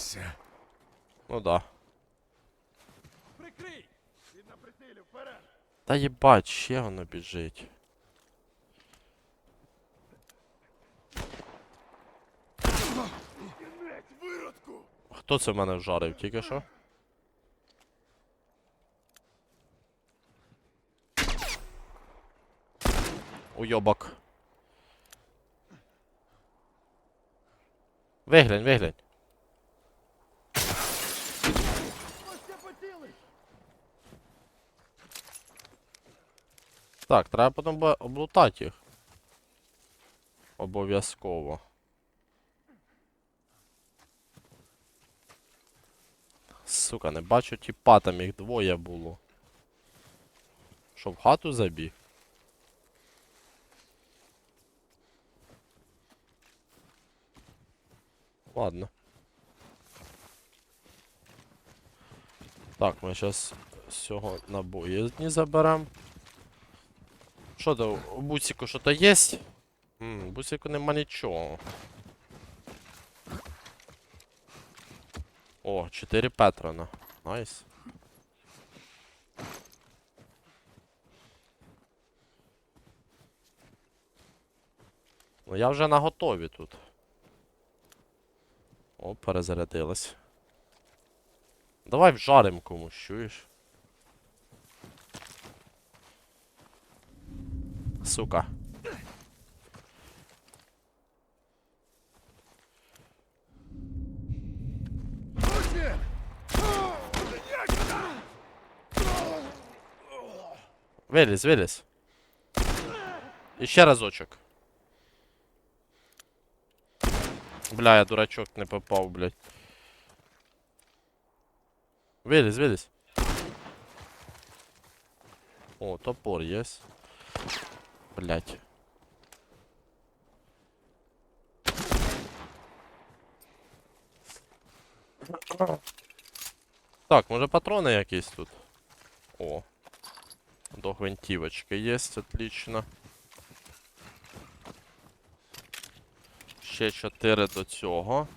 Трясся. Ну да. Прикрий! Він на прицілі, вперед! Та їбать, ще воно біжить. Хто це в мене вжарив тільки що? Уйобок. Виглянь, виглянь. Ось я поцілий! Так, треба потім облутати їх. Обов'язково. Сука, не бачу тіпа, там їх двоє було. Що, в хату забіг? Ладно. Так, ми зараз з цього набої заберемо. Що то, у буціку що-то є? Ммм, у буціку нема нічого. О, 4 Петрона. Найс. Ну я вже на готові тут. О, перезарядилась. Давай вжарим комусь, чуєш? Сука. Ось він! Виліз, виліз. І ще разочок. Бля, я дурачок не попав, блядь. Виліз, виліз. О, топор є. Блядь. Так, може патрони якісь тут? О. До гвинтівочки є, отлично. Ще 4 до цього.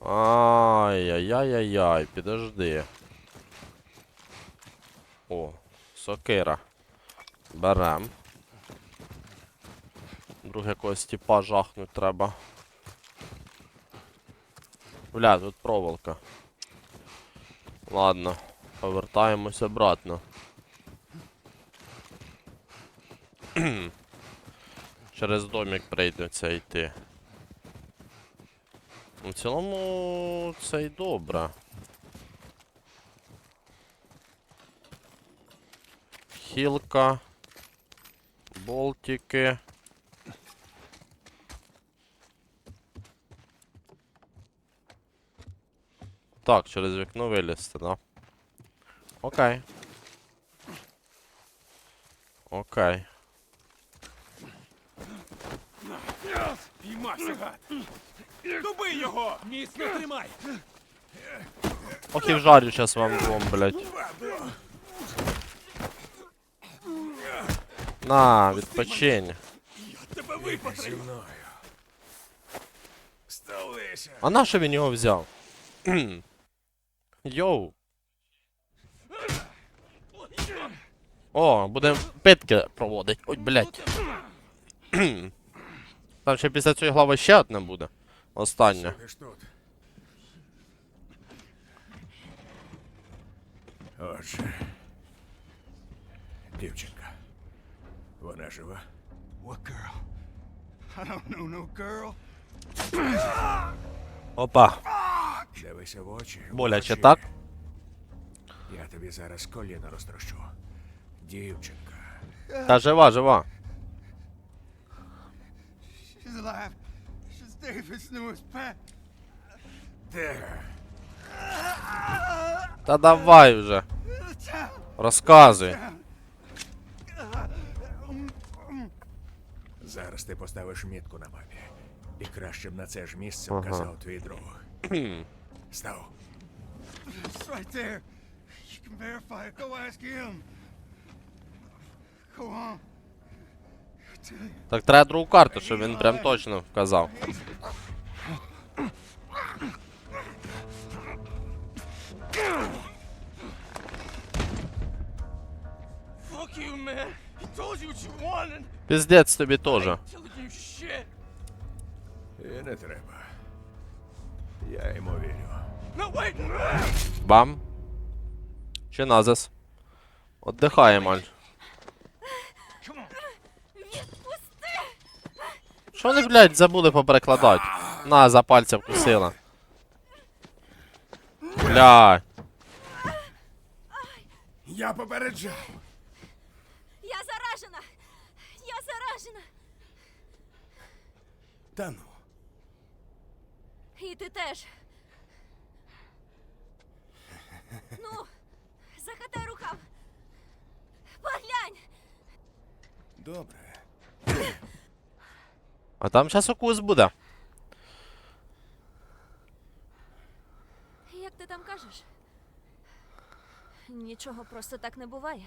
Ай-яй-яй-яй-яй, підожди. О, сокира. Берем. Друг якогось типа жахнуть треба. Бля, тут проволока. Ладно, повертаємось обратно. Через домик прийдеться йти. Ну, В цілому це й добре. Хілка. Болтики. Так, через вікно вилізти, да? Окей. Окей. Піймався, гад! Дуби його! Міцно тримай! Ох вжарю щас вам двом, блядь. На, відпочинь. Я тебе випатрю! Столися! А на що він його взяв? Йоу. О, будемо питки проводити. Ой, блядь. Там ще після цієї глави ще одне буде. Остання. Отже. Дівчинка. Вона жива? What girl? I don't know no girl. Опа. Дивися в очі. в Боляче, очі. так? Я тобі зараз коліна розтрощу. Дівчинка. Та жива, жива. She's alive. She's David's newest pet. Де? Та давай вже. Town. Зараз ти поставиш мітку на мапі. І краще б на це ж місце ага. вказав твій друг. Став. Right there. You can verify. Go ask him. Go on. Так треба другу карту, щоб він прям точно вказав. Fuck you, man. Піздець тобі теж. І не треба. Я йому вірю. Бам. Чи назас. Отдихає, маль. Що вони, блядь, забули поперекладати? На, за пальця вкусила. Бля. Я попереджав. Я заражена! Я заражена! Та ну. І ти теж. Ну, захатай рукав. Поглянь! Добре. А там зараз укус буде. Як ти там кажеш? Нічого просто так не буває.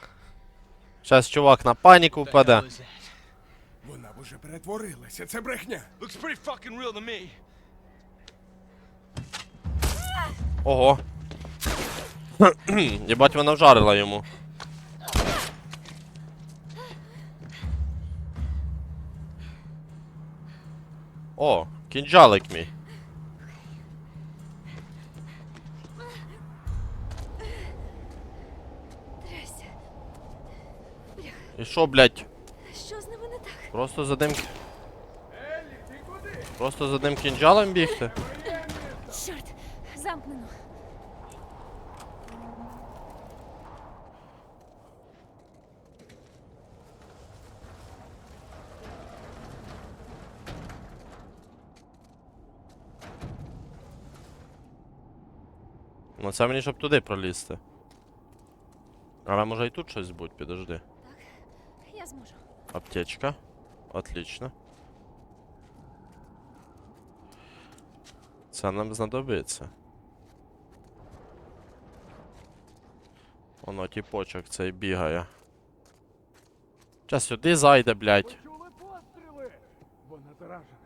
Зараз чувак на паніку впаде. Вона б уже перетворилася. Це брехня. Looks pretty fucking real to me. Ого. Єбать, вона вжарила йому. О, кінджалик мій. І що, блядь? Що з ними не так? Просто за ним. Просто за ним кінджалом бігти? Чорт, замкнено. Ну це мені щоб туди пролізти. Але може і тут щось будь, підожди. Я зможу. Аптечка. Отлично. Це нам знадобиться. Воно тіпочок цей бігає. Зараз сюди зайде, блядь. Чули постріли? Вона заражена.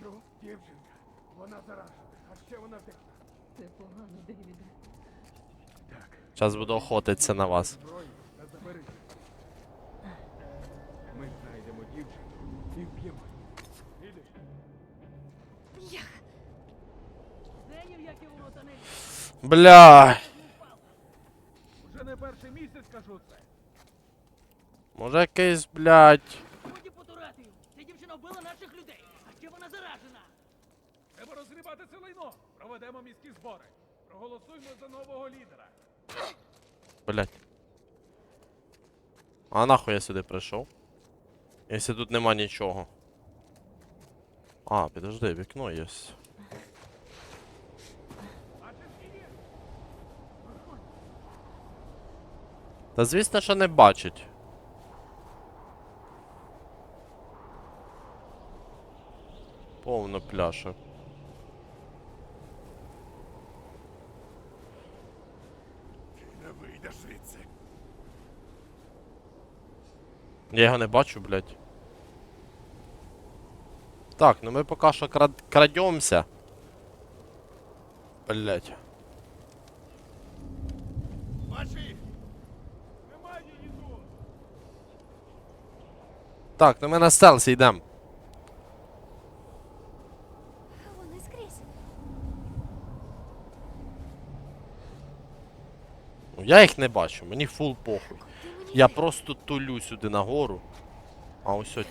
Що? Дівчинка. Вона заражена. А ще вона втекла. Це погано, Девіде. Зараз буду охотитися на вас. Зброю та заберися. Ми знайдемо дівчинку і вб'ємо. Ідеш? Я. Зенів, як і у рота не Бля. Уже не перший місяць кажу це. Може якийсь, блядь. Ця дівчина вбила наших людей. А ще вона заражена. Треба розгрібати це лайно. Проведемо міські збори. Проголосуймо за нового лідера. Блядь. А нахуй я сюди прийшов? Якщо тут нема нічого. А, підожди, вікно є. Та звісно, що не бачить. Повно пляшок. Я його не бачу, блядь. Так, ну ми поки що крад... крадемося. Блядь. Так, ну ми на стелсі йдемо. Вони скрізь. Ну я їх не бачу, мені фул похуй. Я просто тулю сюди нагору. А ось от.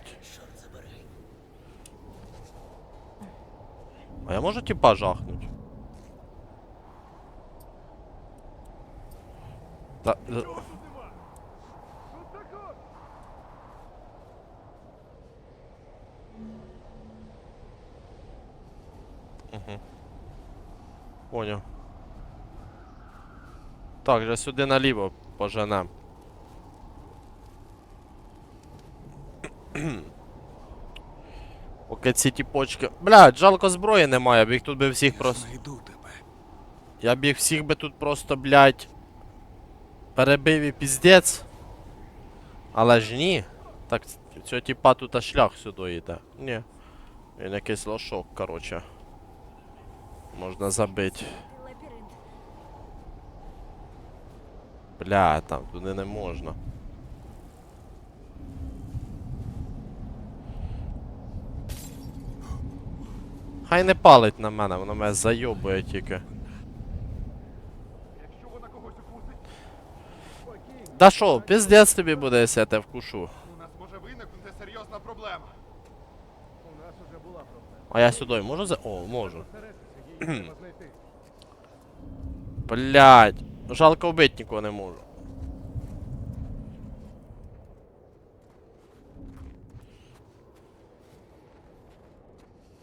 А я можу типа жахнуть? Та. е! Тут також! Поняв. Так, же сюди наліво поженем. Поки ці тіпочки. Блядь, жалко зброї немає, б їх тут би всіх просто. Знайду тебе. Я б їх всіх би тут просто, блядь. Перебив і піздець. Але ж ні. Так, цього типа тут аж шлях сюди йде. Ні. Він якийсь лошок, короче. Можна забити. Бля, там туди не можна. Хай не палить на мене, воно мене зайобує тільки. Якщо вона когось упустить, спокійно. Да що, піздець тобі буде, якщо я тебе вкушу. У нас може виникнути серйозна проблема. У нас уже була проблема. А я сюди можу за. О, можу. Блять. Жалко вбити нікого не можу.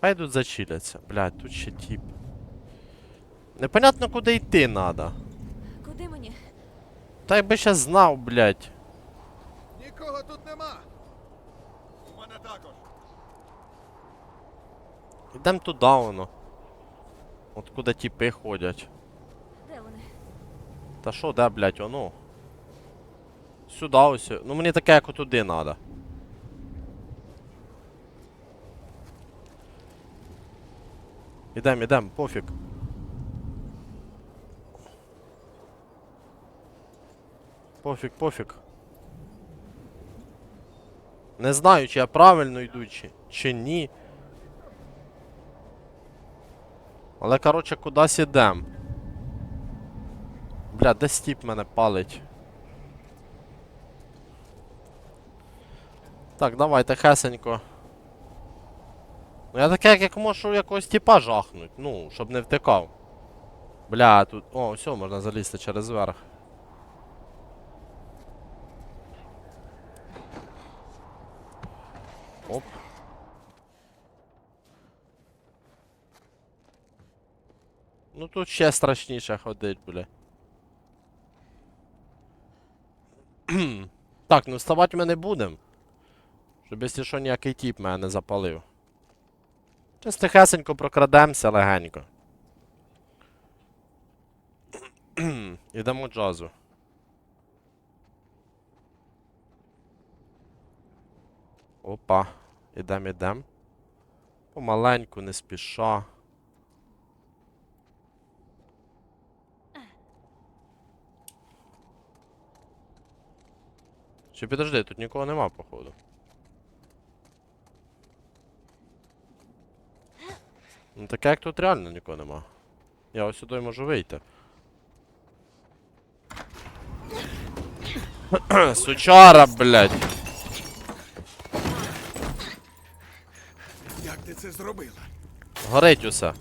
Хай тут зачиляться. Блять, тут ще тіп. Непонятно куди йти надо. Куди мені? Та якби ще знав, блять. Нікого тут нема. У мене також. Ідем туди воно. От куди тіпи ходять. Де вони? Та що, де, блять, оно? Сюди ось. Ну мені таке, як туди надо. Ідем, ідем, пофіг. Пофіг, пофіг. Не знаю, чи я правильно йду, чи, чи ні. Але, коротше, кудись ідем. Бля, де стіп мене палить? Так, давайте хесенько. Ну я таке, як, можу якогось тіпа жахнуть, ну, щоб не втикав. Бля, тут. О, все, можна залізти через верх. Оп. Ну тут ще страшніше ходить, бля. так, ну вставати ми не будемо. Щоб якщо що ніякий тіп мене не запалив. Щас тихесенько прокрадемося легенько. Ідемо джазу. Опа, ідем, ідем. Помаленьку, не спіша. Чи підожди, тут нікого нема, походу. Ну таке як тут реально нікого нема. Я ось сюди можу вийти. Сучара, блядь. Як ти це зробила? Горить усе.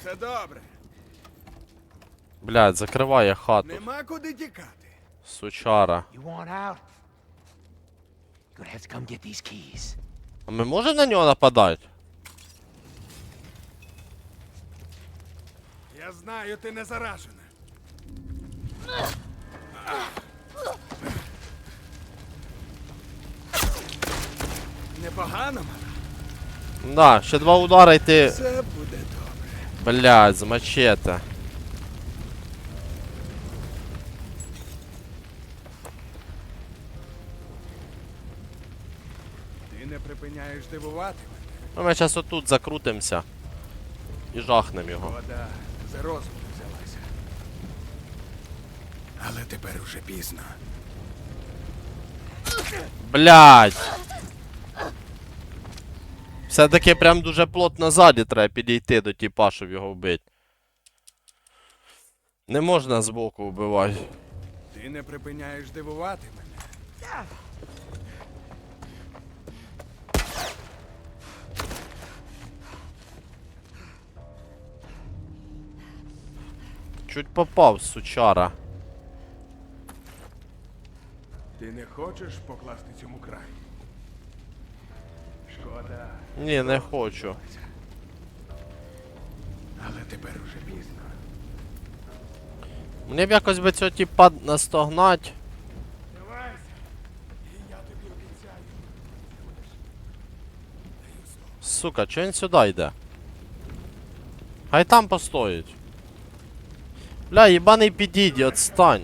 Все добре. Блядь, закриває хату. Нема куди тікати. Сучара. You want out? Gonna have to come get these keys. А ми можемо на нього нападати? Я знаю, ти не заражена. Непогано, мала. Да, ще два удари і ти. Все буде добре. Блядь, з мачете. Припиняєш дивувати мене. Ну ми зараз отут закрутимося. І жахнем його. Вода за розум взялася. Але тепер уже пізно. Блядь! Все-таки прям дуже плотно ззаді треба підійти до тіпа, щоб його вбити. Не можна збоку вбивати. Ти не припиняєш дивувати мене. Чуть попав, сучара. Ти не хочеш покласти цьому край? Шкода. Ні, не хочу. Але тепер уже пізно. Мені б якось би цього тіпа настогнать. Сука, чого він сюди йде? Хай там постоїть. Бля, їбаний підійді, отстань.